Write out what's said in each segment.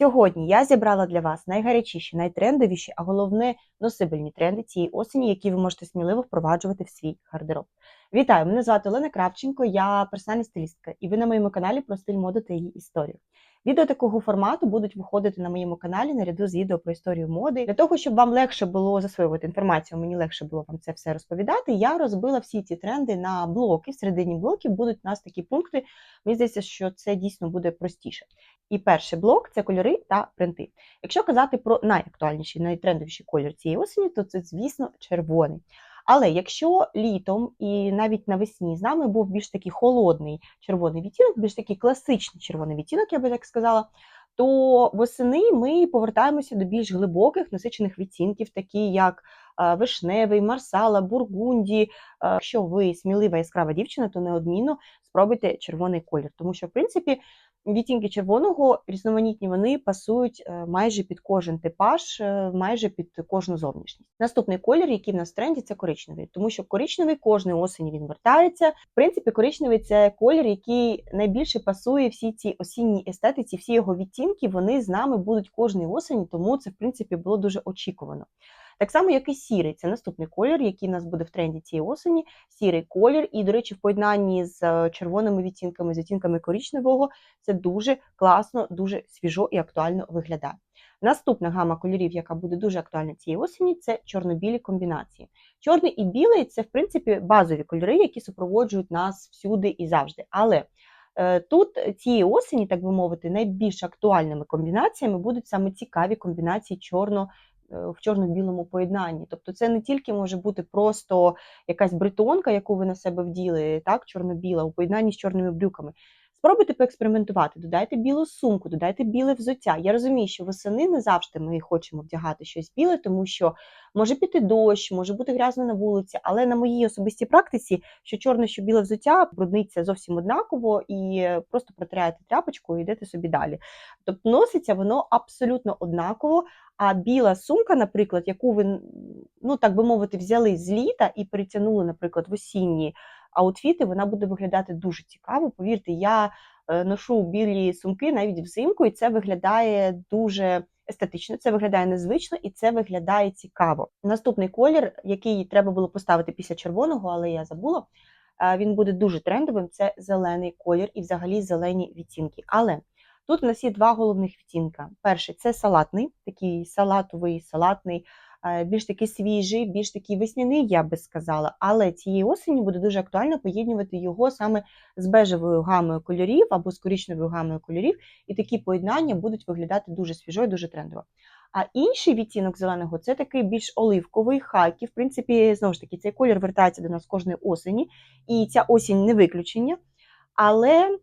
Сьогодні я зібрала для вас найгарячіші, найтрендовіші, а головне носибельні тренди цієї осені, які ви можете сміливо впроваджувати в свій гардероб. Вітаю! Мене звати Олена Кравченко, я персональна стилістка, і ви на моєму каналі про стиль моду та її історію. Відео такого формату будуть виходити на моєму каналі наряду з відео про історію моди. Для того, щоб вам легше було засвоювати інформацію, мені легше було вам це все розповідати. Я розбила всі ці тренди на блоки. Всередині блоків будуть у нас такі пункти. Мені здається, що це дійсно буде простіше. І перший блок це кольори та принти. Якщо казати про найактуальніший, найтрендовіший колір цієї осені, то це, звісно, червоний. Але якщо літом і навіть навесні з нами був більш такий холодний червоний відтінок, більш такий класичний червоний відтінок, я би так сказала, то восени ми повертаємося до більш глибоких насичених відтінків, такі як е, вишневий, марсала, бургунді. Е, Якщо ви смілива яскрава дівчина, то неодмінно спробуйте червоний колір, тому що в принципі. Відтінки червоного різноманітні вони пасують е, майже під кожен типаж, е, майже під кожну зовнішність. Наступний колір, який в нас в тренді, це коричневий, тому що коричневий кожної осені він вертається. В принципі, коричневий це колір, який найбільше пасує всій цій осінній естетиці, всі його відтінки вони з нами будуть кожної осені, тому це в принципі було дуже очікувано. Так само, як і сірий, це наступний колір, який у нас буде в тренді цієї осені. Сірий колір, і, до речі, в поєднанні з е, червоними відтінками, з відтінками коричневого, це дуже класно, дуже свіжо і актуально виглядає. Наступна гама кольорів, яка буде дуже актуальна цієї осені, це чорно-білі комбінації. Чорний і білий це, в принципі, базові кольори, які супроводжують нас всюди і завжди. Але е, Тут цієї осені, так би мовити, найбільш актуальними комбінаціями будуть саме цікаві комбінації чорно в чорно-білому поєднанні. Тобто це не тільки може бути просто якась бритонка, яку ви на себе вділи, так, чорно-біла, у поєднанні з чорними брюками. Спробуйте поекспериментувати, додайте білу сумку, додайте біле взуття. Я розумію, що восени не завжди ми хочемо вдягати щось біле, тому що може піти дощ, може бути грязно на вулиці, але на моїй особистій практиці, що чорне, що біле взуття брудниться зовсім однаково і просто протираєте тряпочку і йдете собі далі. Тобто носиться воно абсолютно однаково. А біла сумка, наприклад, яку ви, ну так би мовити, взяли з літа і перетягнули, наприклад, в осінні аутфіти, вона буде виглядати дуже цікаво. Повірте, я е, ношу білі сумки навіть взимку, і це виглядає дуже естетично, це виглядає незвично і це виглядає цікаво. Наступний колір, який треба було поставити після червоного, але я забула. Е, він буде дуже трендовим. Це зелений колір і взагалі зелені відтінки. Але тут у нас є два головних відтінка. Перший це салатний, такий салатовий, салатний. Е, більш такий свіжий, більш такий весняний, я би сказала. Але цієї осені буде дуже актуально поєднувати його саме з бежевою гамою кольорів або з коричневою гамою кольорів, і такі поєднання будуть виглядати дуже свіжо і дуже трендово. А інший відтінок зеленого це такий більш оливковий, хакі. В принципі, знову ж таки, цей колір вертається до нас кожної осені, і ця осінь не виключення. Але,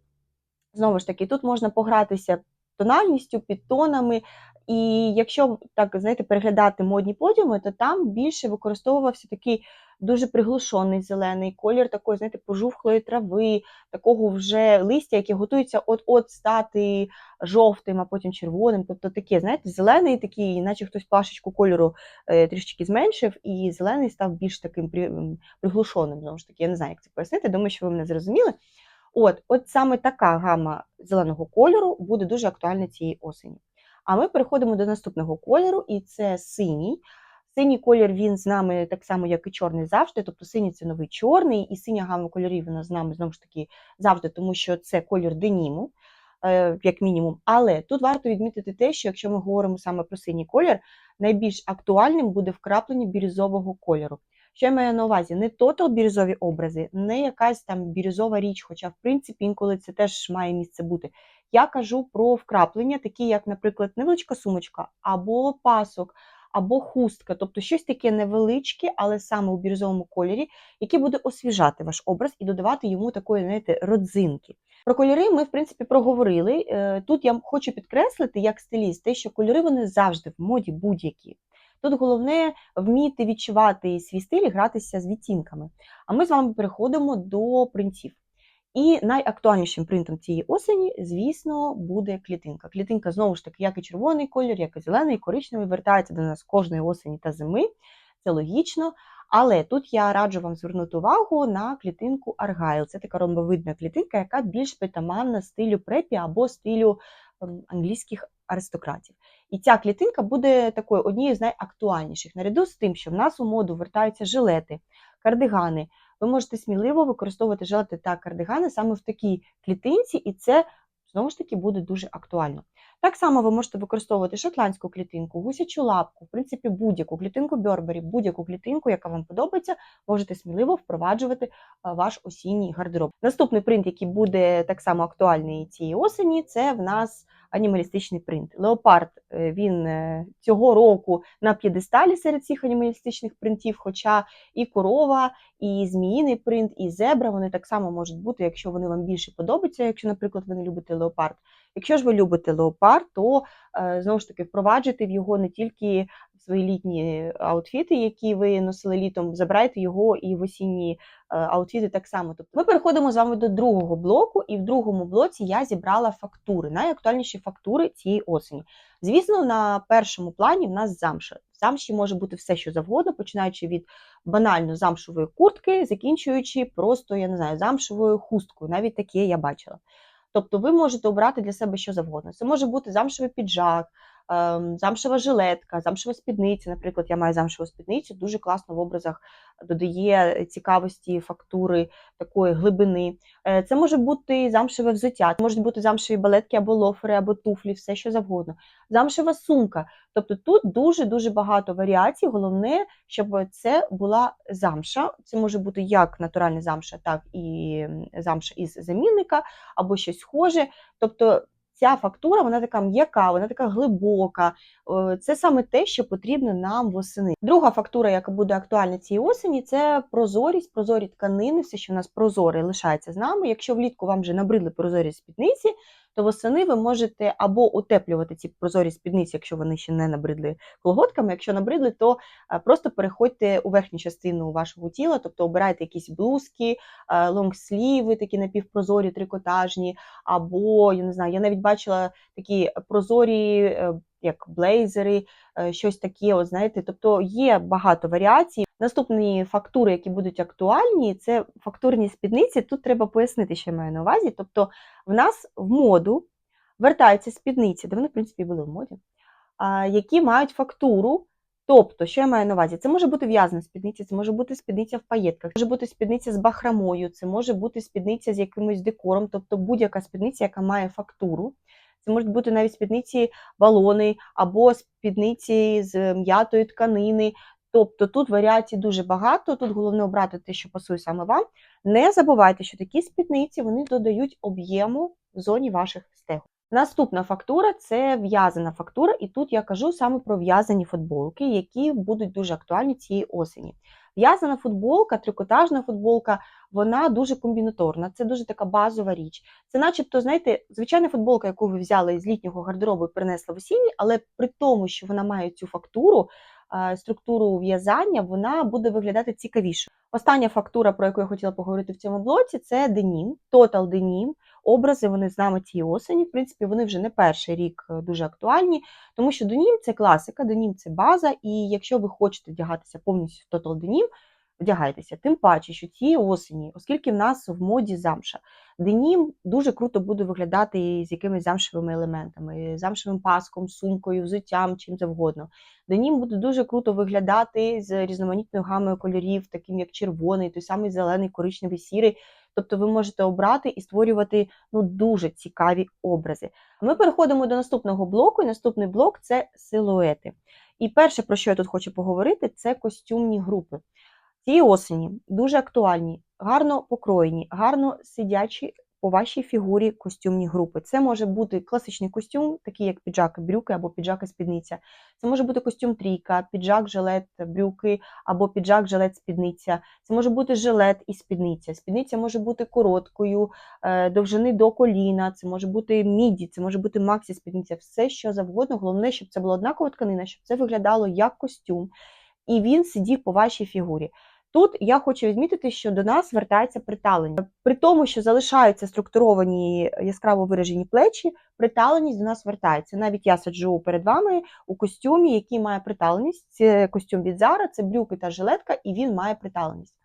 знову ж таки, тут можна погратися тональністю, підтонами, і якщо так знаєте, переглядати модні подіуми, то там більше використовувався такий дуже приглушений зелений колір, такої, знаєте, пожухлої трави, такого вже листя, яке готується от-от стати жовтим, а потім червоним. Тобто таке, знаєте, зелений такий, наче хтось плашечку кольору е, трішки зменшив, і зелений став більш таким приглушеним. Знову ж таки, я не знаю, як це пояснити. Думаю, що ви мене зрозуміли. От, от саме така гама зеленого кольору буде дуже актуальна цієї осені. А ми переходимо до наступного кольору, і це синій. Синій колір він з нами так само, як і чорний завжди. Тобто синій це новий чорний, і синя гама кольорів вона з нами знову ж таки завжди, тому що це колір деніму, е, як мінімум. Але тут варто відмітити те, що якщо ми говоримо саме про синій колір, найбільш актуальним буде вкраплення бірюзового кольору. Що я маю на увазі? Не тотал бірюзові образи, не якась там бірюзова річ, хоча, в принципі, інколи це теж має місце бути. Я кажу про вкраплення, такі, як, наприклад, невеличка сумочка, або пасок, або хустка, тобто щось таке невеличке, але саме у бірюзовому кольорі, яке буде освіжати ваш образ і додавати йому такої, знаєте, родзинки. Про кольори ми, в принципі, проговорили. Е, тут я хочу підкреслити, як стиліст, те, що кольори вони завжди в моді будь-які. Тут головне вміти відчувати свій стиль і гратися з відтінками. А ми з вами переходимо до принтів. І найактуальнішим принтом цієї осені, звісно, буде клітинка. Клітинка, знову ж таки, як і червоний колір, як і зелений, і коричневий, вертається до нас кожної осені та зими. Це логічно. Але тут я раджу вам звернути увагу на клітинку Argyle. Це така ромбовидна клітинка, яка більш притаманна стилю препі або стилю ем, англійських аристократів. І ця клітинка буде такою однією з найактуальніших. Наряду з тим, що в нас у моду вертаються жилети, кардигани. Ви можете сміливо використовувати жилети та кардигани саме в такій клітинці, і це знову ж таки буде дуже актуально. Так само ви можете використовувати шотландську клітинку, гусячу лапку, в принципі, будь-яку клітинку Бьорбері, будь-яку клітинку, яка вам подобається, можете сміливо впроваджувати ваш осінній гардероб. Наступний принт, який буде так само актуальний цієї осені, це в нас анімалістичний принт. Леопард е, він е, цього року на п'єдесталі серед цих анімалістичних принтів, хоча і корова, і зміїний принт, і зебра вони так само можуть бути, якщо вони вам більше подобаються, якщо, наприклад, ви не любите леопард. Якщо ж ви любите леопард, то е, знову ж таки впроваджуйте в його не тільки свої літні аутфіти, які ви носили літом, забирайте його і в осінні е, аутфіти так само. Тобто ми переходимо з вами до другого блоку, і в другому блоці я зібрала фактури, найактуальніші фактури цієї осені. Звісно, на першому плані в нас замша. В замші може бути все, що завгодно, починаючи від банально замшової куртки, закінчуючи просто, я не знаю, замшовою хусткою. Навіть таке я бачила. Тобто ви можете обрати для себе що завгодно. Це може бути замшевий піджак, замшева жилетка, замшева спідниця. Наприклад, я маю замшеву спідницю, дуже класно в образах додає цікавості, фактури такої глибини. Е, Це може бути замшеве взуття, це можуть бути замшеві балетки або лофери, або туфлі, все що завгодно. Замшева сумка. Тобто тут дуже-дуже багато варіацій. Головне, щоб це була замша. Це може бути як натуральна замша, так і замша із замінника, або щось схоже. Тобто ця фактура вона така м'яка, вона така глибока. Е, Це саме те, що потрібно нам восени. Друга фактура, яка буде актуальна цієї осені, це прозорість, прозорі тканини, все, що в нас прозоре, лишається з нами. Якщо влітку вам вже набридли прозорі спідниці, то восени ви можете або утеплювати ці прозорі спідниці, якщо вони ще не набридли колготками. Якщо набридли, то е, просто переходьте у верхню частину вашого тіла, тобто обирайте якісь блузки, е, лонгсліви, такі напівпрозорі, трикотажні, або я не знаю, я навіть бачила такі прозорі. Як блейзери, е, щось таке, от знаєте, тобто є багато варіацій. Наступні фактури, які будуть актуальні, це фактурні спідниці. Тут треба пояснити, що я маю на увазі. Тобто, в нас в моду вертаються спідниці, де вони, в принципі, були в моді, які мають фактуру. Тобто, що я маю на увазі? Це може бути в'язана спідниця, це може бути спідниця в паєтках, це може бути спідниця з бахрамою, це може бути спідниця з якимось декором, тобто будь-яка спідниця, яка має фактуру. Це можуть бути навіть спідниці балони або спідниці з м'ятої тканини. Тобто тут варіацій дуже багато. Тут головне обрати те, що пасує саме вам. Не забувайте, що такі спідниці вони додають об'єму в зоні ваших стегон. Наступна фактура це в'язана фактура, і тут я кажу саме про в'язані футболки, які будуть дуже актуальні цієї осені. В'язана футболка, трикотажна футболка, вона дуже комбінаторна, це дуже така базова річ. Це, начебто, знаєте, звичайна футболка, яку ви взяли з літнього гардеробу і принесли в осінній, але при тому, що вона має цю фактуру, структуру в'язання, вона буде виглядати цікавіше. Остання фактура, про яку я хотіла поговорити в цьому блоці, це денім, Total Denim. Образи вони з нами цієї осені. В принципі, вони вже не перший рік е, дуже актуальні, тому що денім це класика, денім це база. І якщо ви хочете вдягатися повністю в Total Denim, вдягайтеся. Тим паче, що цієї осені, оскільки в нас в моді замша, денім дуже круто буде виглядати з якимись замшевими елементами, замшевим паском, сумкою, взуттям, чим завгодно. Денім буде дуже круто виглядати з різноманітною гамою кольорів, таким як червоний, той самий зелений, коричневий, сірий. Тобто ви можете обрати і створювати ну, дуже цікаві образи. Ми переходимо до наступного блоку, і наступний блок це силуети. І перше, про що я тут хочу поговорити, це костюмні групи. Ці осені дуже актуальні, гарно покроєні, гарно сидячі по вашій фігурі костюмні групи. Це може бути класичний костюм, такий як піджак брюки або піджак спідниця. Це може бути костюм трійка, піджак, жилет, брюки або піджак, жилет, спідниця. Це може бути жилет і спідниця. Спідниця може бути короткою, е, довжини до коліна, це може бути міді, це може бути максі спідниця, все що завгодно. Головне, щоб це була однакова тканина, щоб це виглядало як костюм, і він сидів по вашій фігурі. Тут я хочу відмітити, що до нас вертається приталення. При тому, що залишаються структуровані яскраво виражені плечі, приталеність до нас вертається. Навіть я сиджу перед вами у костюмі, який має приталеність. Це костюм від Zara, це брюки та жилетка, і він має приталеність.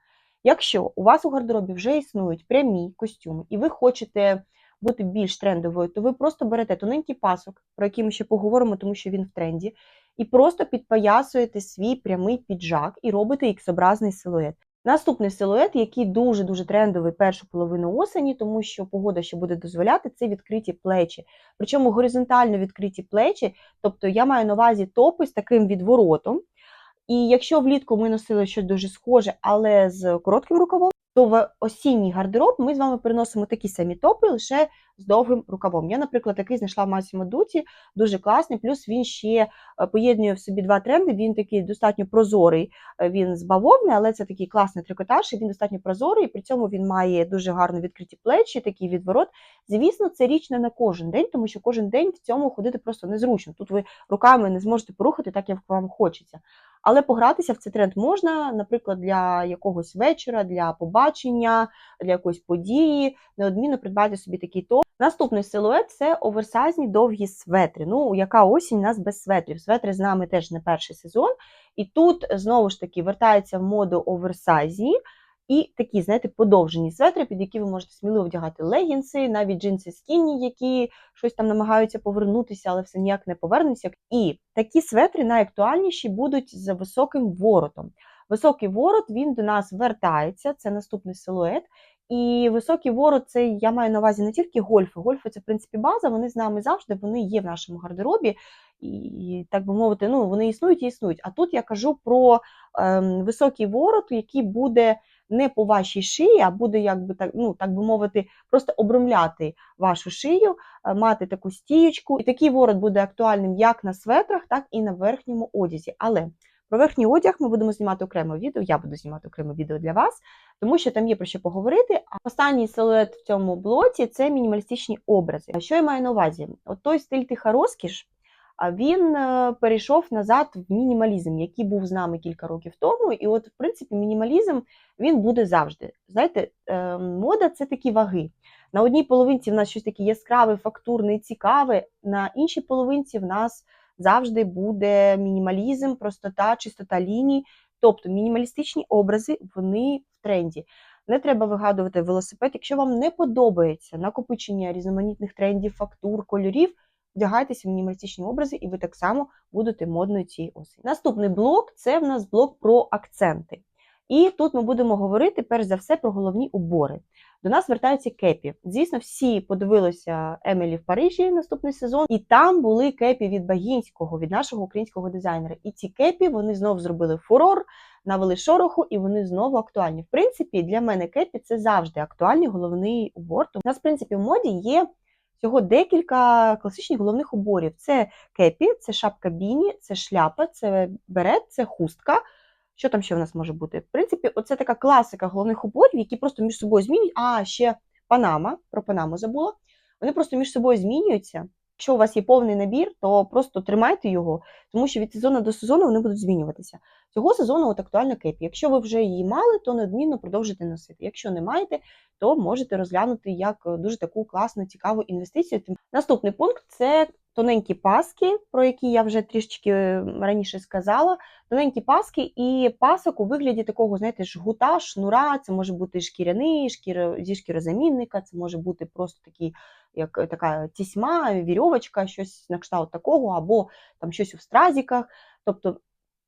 Якщо у вас у гардеробі вже існують прямі костюми, і ви хочете бути більш трендовою, то ви просто берете тоненький пасок, про який ми ще поговоримо, тому що він в тренді, і просто підпоясуєте свій прямий піджак і робите іксобразний силует. Наступний силует, який дуже-дуже трендовий першу половину осені, тому що погода ще буде дозволяти, це відкриті плечі. Причому горизонтально відкриті плечі, тобто я маю на увазі топи з таким відворотом. І якщо влітку ми носили щось дуже схоже, але з коротким рукавом, то в осінній гардероб ми з вами переносимо такі самі топи лише з довгим рукавом. Я, наприклад, такий знайшла в Massimo Dutti, дуже класний. Плюс він ще е, поєднує в собі два тренди. Він такий достатньо прозорий, е, він з бавовни, але це такий класний трикотаж, і він достатньо прозорий. При цьому він має дуже гарно відкриті плечі, такий відворот. Звісно, це річ не на кожен день, тому що кожен день в цьому ходити просто незручно. Тут ви руками не зможете порухати так, як вам хочеться. Але погратися в цей тренд можна, наприклад, для якогось вечора, для побачення, для якоїсь події. Неодмінно придбати собі такий топ. Наступний силует це оверсайзні довгі светри. Ну, яка осінь у нас без светрів? Светри з нами теж не перший сезон. І тут знову ж таки вертається в моду оверсайзні. І такі, знаєте, подовжені светри, під які ви можете сміливо вдягати легінси, навіть джинси скінні, які щось там намагаються повернутися, але все ніяк не повернуться. І такі светри найактуальніші будуть з високим воротом. Високий ворот він до нас вертається, це наступний силует. І високий ворот це я маю на увазі не тільки гольфи. Гольфи це в принципі база, вони з нами завжди, вони є в нашому гардеробі, і так би мовити, ну вони існують і існують. А тут я кажу про ем, високий ворот, який буде не по вашій шиї, а буде, якби так, ну так би мовити, просто обромляти вашу шию, е, мати таку стіючку. І такий ворот буде актуальним як на светрах, так і на верхньому одязі. Але про верхній одяг ми будемо знімати окремо відео. Я буду знімати окреме відео для вас, тому що там є про що поговорити. А останній силует в цьому блоці це мінімалістичні образи. Що я маю на увазі? От той стиль тиха розкіш. Він е, перейшов назад в мінімалізм, який був з нами кілька років тому. І, от, в принципі, мінімалізм він буде завжди. Знаєте, е, мода це такі ваги. На одній половинці в нас щось таке яскраве, фактурне, цікаве, на іншій половинці в нас завжди буде мінімалізм, простота, чистота ліній. Тобто мінімалістичні образи вони в тренді. Не треба вигадувати велосипед. Якщо вам не подобається накопичення різноманітних трендів, фактур, кольорів, вдягайтеся в мінімалістичні образи, і ви так само будете модною цієї осені. Наступний блок це в нас блок про акценти. І тут ми будемо говорити перш за все про головні убори. До нас вертаються кепі. Звісно, всі подивилися Емілі в Парижі наступний сезон, і там були кепі від Багінського, від нашого українського дизайнера. І ці кепі вони знову зробили фурор, навели шороху, і вони знову актуальні. В принципі, для мене кепі це завжди актуальний головний убор. У нас, в принципі, в моді є всього декілька класичних головних уборів: це кепі, це шапка біні, це шляпа, це берет, це хустка. Що там ще в нас може бути? В принципі, оце така класика головних уборів, які просто між собою змінюють. А ще Панама, про Панаму забула. Вони просто між собою змінюються. Якщо у вас є повний набір, то просто тримайте його, тому що від сезону до сезону вони будуть змінюватися. Цього сезону от актуальна кепі. Якщо ви вже її мали, то неодмінно продовжите носити. Якщо не маєте, то можете розглянути як дуже таку класну, цікаву інвестицію. Наступний пункт це тоненькі паски, про які я вже трішечки раніше сказала. Тоненькі паски і пасок у вигляді такого, знаєте, жгута, шнура. Це може бути шкіряний, шкіро, зі шкірозамінника, це може бути просто такий, як така тісьма, вірьовочка, щось на кшталт такого, або там щось у стразіках. Тобто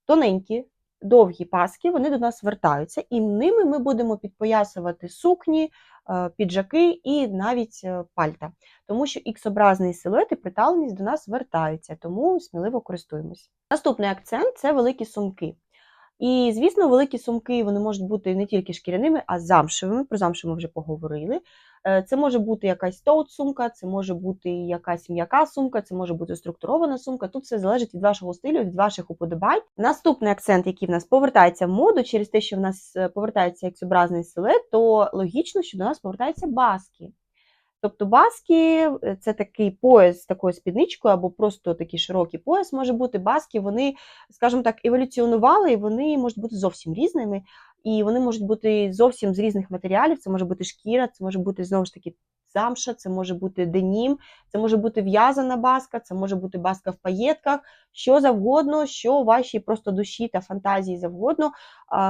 тоненькі, довгі паски, вони до нас вертаються, і ними ми будемо підпоясувати сукні, е, піджаки і навіть е, пальта. Тому що іксобразний силует і приталеність до нас вертаються, тому сміливо користуємось. Наступний акцент це великі сумки. І, звісно, великі сумки вони можуть бути не тільки шкіряними, а замшевими. Про замшу ми вже поговорили. Е, це може бути якась тоут-сумка, це може бути якась м'яка сумка, це може бути структурована сумка. Тут все залежить від вашого стилю, від ваших уподобань. Наступний акцент, який в нас повертається в моду, через те, що в нас е, повертається ексобразний силует, то логічно, що до нас повертаються баски. Тобто баски е, це такий пояс з такою спідничкою, або просто такий широкий пояс може бути. Баски, вони, скажімо так, еволюціонували, і вони можуть бути зовсім різними. І вони можуть бути зовсім з різних матеріалів. Це може бути шкіра, це може бути знову ж таки замша, це може бути денім, це може бути в'язана баска, це може бути баска в паєтках, що завгодно, що вашій просто душі та фантазії завгодно.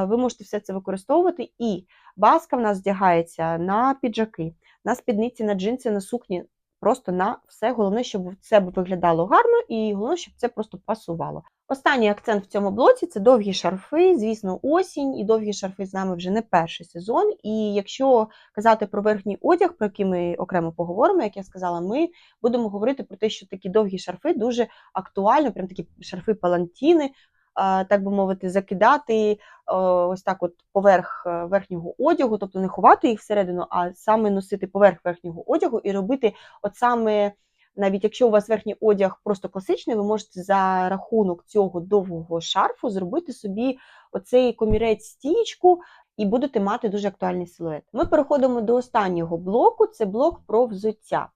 Ви можете все це використовувати. І баска в нас вдягається на піджаки, на спідниці, на джинси, на сукні. Просто на все. Головне, щоб це виглядало гарно, і головне, щоб це просто пасувало. Останній акцент в цьому блоці це довгі шарфи. Звісно, осінь, і довгі шарфи з нами вже не перший сезон. І якщо казати про верхній одяг, про який ми окремо поговоримо, як я сказала, ми будемо говорити про те, що такі довгі шарфи дуже актуально, прям такі шарфи палантіни, так би мовити, закидати ось так, от поверх е, верхнього одягу, тобто не ховати їх всередину, а саме носити поверх верхнього одягу і робити от саме. Навіть якщо у вас верхній одяг просто класичний, ви можете за рахунок цього довгого шарфу зробити собі оцей комірець стічку і будете мати дуже актуальний силует. Ми переходимо до останнього блоку: це блок про взуття.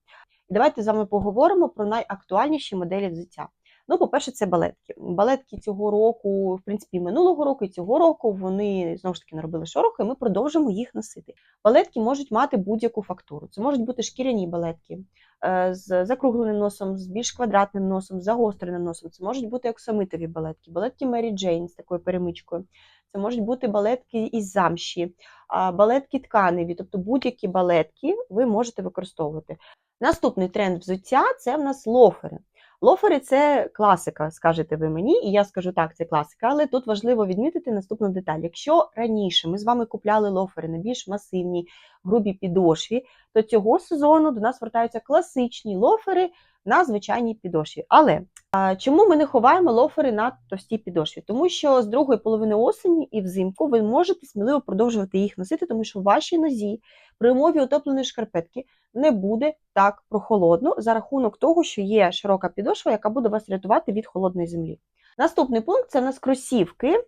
Давайте з вами поговоримо про найактуальніші моделі взуття. Ну, по-перше, це балетки. Балетки цього року, в принципі, минулого року, і цього року вони знову ж таки наробили шороху, і ми продовжимо їх носити. Балетки можуть мати будь-яку фактуру. Це можуть бути шкіряні балетки е, з закругленим носом, з більш квадратним носом, з загостреним носом. Це можуть бути оксамитові балетки, балетки Мері Джейн з такою перемичкою. Це можуть бути балетки із замші, балетки тканеві, тобто будь-які балетки ви можете використовувати. Наступний тренд взуття це в нас лофери. Лофери це класика, скажете ви мені, і я скажу так, це класика, але тут важливо відмітити наступну деталь. Якщо раніше ми з вами купляли лофери на більш масивній грубій підошві, то цього сезону до нас вертаються класичні лофери на звичайній підошві. Але чому ми не ховаємо лофери на товстій підошві? Тому що з другої половини осені і взимку ви можете сміливо продовжувати їх носити, тому що в вашій нозі при умові утепленої шкарпетки не буде так прохолодно за рахунок того, що є широка підошва, яка буде вас рятувати від холодної землі. Наступний пункт це в нас кросівки.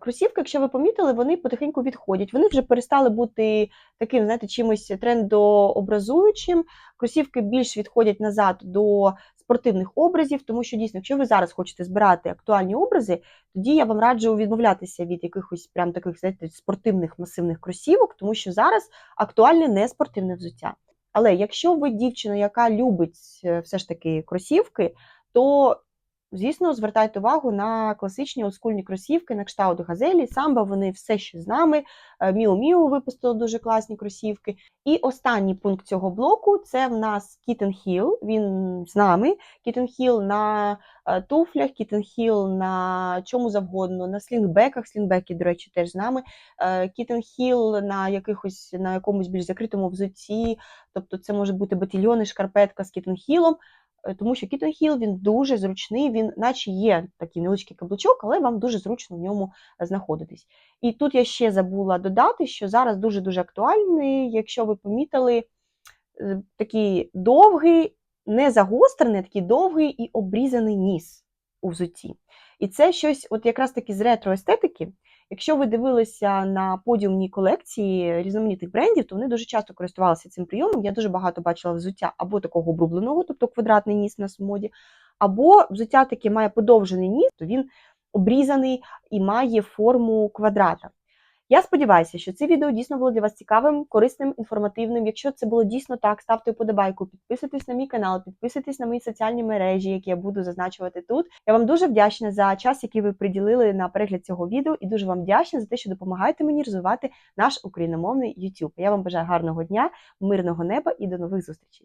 Кросівки, якщо ви помітили, вони потихеньку відходять. Вони вже перестали бути таким, знаєте, чимось трендообразуючим. Кросівки більш відходять назад до спортивних образів, тому що дійсно, якщо ви зараз хочете збирати актуальні образи, тоді я вам раджу відмовлятися від якихось прям таких знаєте, спортивних масивних кросівок, тому що зараз актуальне не спортивне взуття. Але якщо ви дівчина, яка любить е, все ж таки кросівки, то Звісно, звертайте увагу на класичні олдскульні кросівки, на кшталт газелі, самба, вони все ще з нами. Міу Міу випустили дуже класні кросівки. І останній пункт цього блоку це в нас Kitten Hill, Він з нами. Kitten Hill на е, туфлях, Kitten Hill на чому завгодно, на слінгбеках. Слінгбеки, до речі, теж з нами. Е, Kitten Hill на якихось на якомусь більш закритому взутті. Тобто, це може бути батільйони, шкарпетка з Kitten Hill'ом. Е, тому що Hill, він дуже зручний, він, наче є такий невеличкий каблучок, але вам дуже зручно в ньому знаходитись. І тут я ще забула додати, що зараз дуже-дуже актуальний, якщо ви помітили, е, такий довгий, не загострений, такий довгий і обрізаний ніс у взутті. І це щось, от якраз таки з ретро-естетики. Якщо ви дивилися на подіумні колекції різноманітних брендів, то вони дуже часто користувалися цим прийомом. Я дуже багато бачила взуття або такого обрубленого, тобто квадратний ніс на смоді, або взуття таке має подовжений ніс, то він обрізаний і має форму квадрата. Я сподіваюся, що це відео дійсно було для вас цікавим, корисним, інформативним. Якщо це було дійсно так, ставте вподобайку, підписуйтесь на мій канал, підписуйтесь на мої соціальні мережі, які я буду зазначувати тут. Я вам дуже вдячна за час, який ви приділили на перегляд цього відео, і дуже вам вдячна за те, що допомагаєте мені розвивати наш україномовний YouTube. Я вам бажаю гарного дня, мирного неба і до нових зустрічей.